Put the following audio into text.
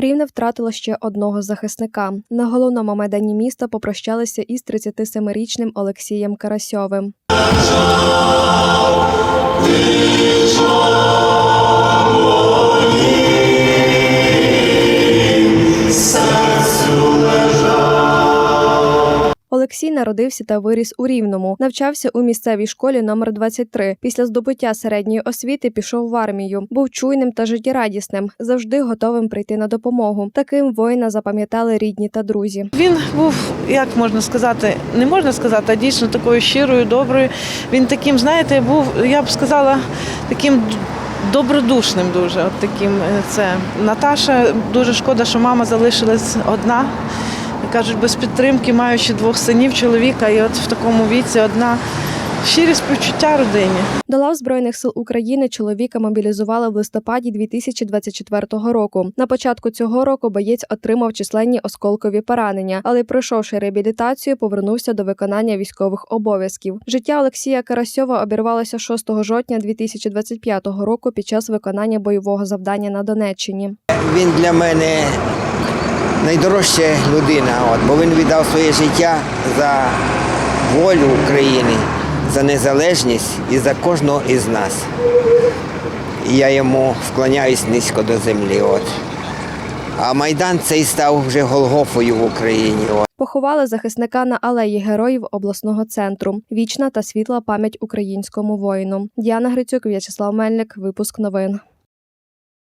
Рівне втратило ще одного захисника. На головному майдані міста попрощалися із 37-річним Олексієм Карасьовим. Олексій народився та виріс у Рівному. Навчався у місцевій школі номер 23 Після здобуття середньої освіти пішов в армію. Був чуйним та життєрадісним, завжди готовим прийти на допомогу. Таким воїна запам'ятали рідні та друзі. Він був, як можна сказати, не можна сказати, а дійсно такою щирою, доброю. Він таким, знаєте, був, я б сказала, таким добродушним дуже. От таким е, це. Наташа, дуже шкода, що мама залишилась одна. Кажуть, без підтримки, маючи двох синів, чоловіка, і от в такому віці одна щирі співчуття родині. До лав збройних сил України чоловіка мобілізували в листопаді 2024 року. На початку цього року боєць отримав численні осколкові поранення, але пройшовши реабілітацію, повернувся до виконання військових обов'язків. Життя Олексія Карасьова обірвалося 6 жовтня 2025 року під час виконання бойового завдання на Донеччині. Він для мене найдорожча людина, от, бо він віддав своє життя за волю України, за незалежність і за кожного із нас. І я йому вклоняюсь низько до землі. От. А Майдан цей став вже Голгофою в Україні. От. Поховали захисника на алеї героїв обласного центру. Вічна та світла пам'ять українському воїну. Діана Грицюк, В'ячеслав Мельник. Випуск новин.